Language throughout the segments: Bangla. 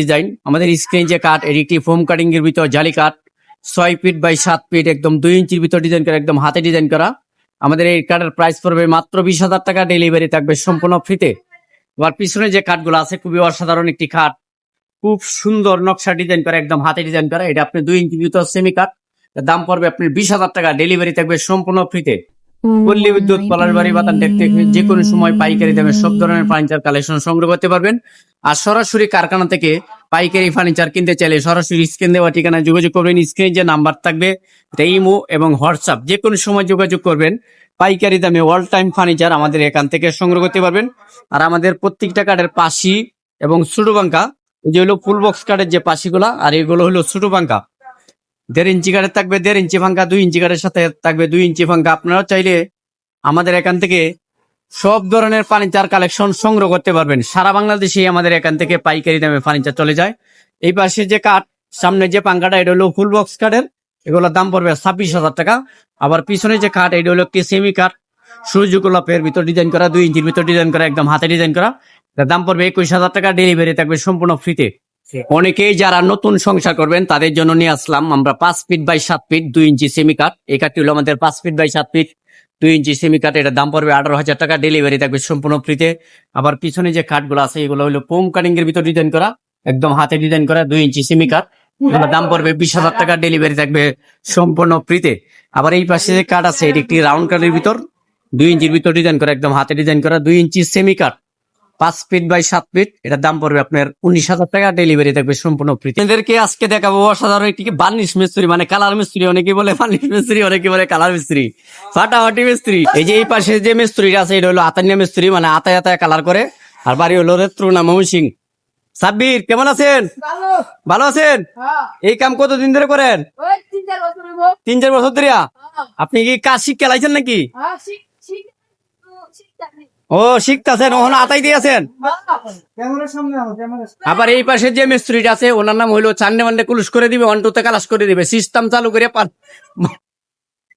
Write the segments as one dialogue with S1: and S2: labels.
S1: ডিজাইন। আমাদের স্ক্রিন যে কাঠ, এটি একটি ফোম কাটিং এর ভিতর জালি কাঠ। ছয় ফিট বাই সাত ফিট একদম দুই ইঞ্চির ভিতর ডিজাইন করা, একদম হাতে ডিজাইন করা। আমাদের এই কাঠের প্রাইস পড়বে মাত্র বিশ হাজার টাকা। ডেলিভারি থাকবে সম্পূর্ণ ফ্রিতে আবার পিছনে যে কাঠগুলো আছে, খুবই অসাধারণ একটি কাঠ। খুব সুন্দর নকশা ডিজাইন করা, একদম হাতে ডিজাইন করা। এটা আপনি দুই ইঞ্চি ভিতর সেমি কাঠ দাম পড়বে আপনার বিশ হাজার টাকা। ডেলিভারি থাকবে সম্পূর্ণ ফ্রিতে পল্লী বিদ্যুৎ পলাশ বাড়ি বাতান দেখতে যে কোনো সময় পাইকারি দামে সব ধরনের ফার্নিচার কালেকশন সংগ্রহ করতে পারবেন। আর সরাসরি কারখানা থেকে পাইকারি ফার্নিচার কিনতে চাইলে সরাসরি স্ক্রিন দেওয়া ঠিকানায় যোগাযোগ করবেন। স্ক্রিনে যে নাম্বার থাকবে ইমো এবং হোয়াটসঅ্যাপ যে কোনো সময় যোগাযোগ করবেন। পাইকারি দামে অল টাইম ফার্নিচার আমাদের এখান থেকে সংগ্রহ করতে পারবেন। আর আমাদের প্রত্যেকটা কার্ডের পাশি এবং ছোটো বাঙ্কা যে হলো ফুল বক্স কার্ডের যে পাশিগুলা, আর এগুলো হলো ছোটো বাঙ্কা দেড় ইঞ্চি কার্ডের থাকবে, দেড় ইঞ্চি ফাঙ্কা দুই ইঞ্চি কার্ডের সাথে থাকবে, দুই ইঞ্চি ফাঙ্কা আপনারা চাইলে আমাদের এখান থেকে সব ধরনের ফার্নিচার কালেকশন সংগ্রহ করতে পারবেন। সারা বাংলাদেশে আমাদের এখান থেকে পাইকারি দামে ফার্নিচার চলে যায়। এই পাশে যে কাঠ, সামনে যে পাঙ্কাটা এটা হলো ফুল বক্স কাঠের। এগুলোর দাম পড়বে ছাব্বিশ হাজার টাকা। আবার পিছনে যে কাঠ, এটা হলো একটি সেমি কাঠ। সূর্য গোলাপের ভিতর ডিজাইন করা, দুই ইঞ্চির ভিতর ডিজাইন করা, একদম হাতে ডিজাইন করা। দাম পড়বে একুশ হাজার টাকা। ডেলিভারি থাকবে সম্পূর্ণ ফ্রিতে অনেকেই যারা নতুন সংসার করবেন, তাদের জন্য নিয়ে আসলাম। আমরা পাঁচ ফিট বাই সাত ফিট, দুই ইঞ্চি সেমি কাঠ এই কাঠটি হলো আমাদের পাঁচ ফিট বাই সাত ফিট, দুই ইঞ্চি সেমি কাঠ এটার দাম পড়বে আঠারো হাজার টাকা। ডেলিভারি থাকবে সম্পূর্ণ ফ্রিতে আবার পিছনে যে কাঠগুলো আছে, এগুলো হলো পোম কাটিং এর ভিতর ডিজাইন করা। একদম হাতে ডিজাইন করা, দুই ইঞ্চি সেমি কাঠ দাম পড়বে বিশ হাজার টাকা। ডেলিভারি থাকবে সম্পূর্ণ ফ্রিতে আবার এই পাশে যে কাঠ আছে, এটি একটি রাউন্ড কাঠের ভিতর। দুই ইঞ্চির ভিতর ডিজাইন করা, একদম হাতে ডিজাইন করা, দুই ইঞ্চি সেমি কাঠ পাঁচ ফিট বাই সাত ফিট এটার দাম পড়বে আপনার উনিশ হাজার টাকা ডেলিভারি থাকবে সম্পূর্ণ ফ্রি এদেরকে আজকে দেখাবো অসাধারণ একটি বার্নিশ মিস্ত্রি মানে কালার মিস্ত্রি অনেকে বলে বার্নিশ মিস্ত্রি অনেকে বলে কালার মিস্ত্রি ফাটাফাটি মিস্ত্রি এই যে এই পাশে যে মিস্ত্রিটা আছে এটা হলো আতানিয়া মিস্ত্রি মানে আতায় আতায় কালার করে আর বাড়ি হলো রেত্র রেত্রুনা ময়মনসিং সাব্বির কেমন আছেন
S2: ভালো
S1: আছেন
S2: হ্যাঁ
S1: এই কাম কতদিন ধরে করেন
S2: তিন চার বছর
S1: ধরে
S2: হ্যাঁ
S1: আপনি কি কাজ শিক্ষা লাইছেন নাকি ও শিখতেছেন ওখানে আতাই দিয়েছেন। আবার এই পাশে যে মিস্ত্রিটা আছে ওনার নাম হইল চান্ডে মান্ডে কুলুস করে দিবে অন্টুতে টুতে কালাস করে দিবে। সিস্টেম চালু করে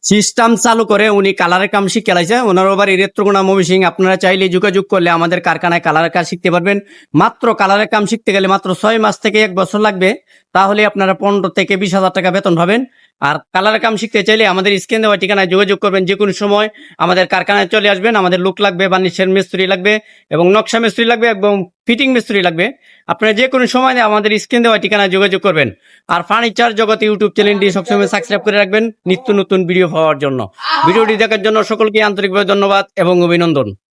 S1: সিস্টেম চালু করে উনি কালারের কাম শিখে লাইছে। ওনার ওবার রেত্রগুণা মমি সিং আপনারা চাইলে যোগাযোগ করলে আমাদের কারখানায় কালারের কাজ শিখতে পারবেন। মাত্র কালারের কাম শিখতে গেলে মাত্র ছয় মাস থেকে এক বছর লাগবে। তাহলে আপনারা পনেরো থেকে বিশ হাজার টাকা বেতন পাবেন। আর কালারের কাম শিখতে চাইলে আমাদের স্ক্রিন দেওয়া ঠিকানায় যোগাযোগ করবেন যে কোনো সময়। আমাদের কারখানায় চলে আসবেন। আমাদের লোক লাগবে বার্নিশের মিস্ত্রি লাগবে এবং নকশা মিস্ত্রি লাগবে। এবং ফিটিং মিস্ত্রি লাগবে। আপনারা যে কোনো সময় আমাদের স্ক্রিন দেওয়া ঠিকানায় যোগাযোগ করবেন। আর ফার্নিচার জগতে ইউটিউব চ্যানেলটি সবসময় সাবস্ক্রাইব করে রাখবেন নিত্য নতুন ভিডিও পাওয়ার জন্য। ভিডিওটি দেখার জন্য সকলকে আন্তরিকভাবে ধন্যবাদ এবং অভিনন্দন।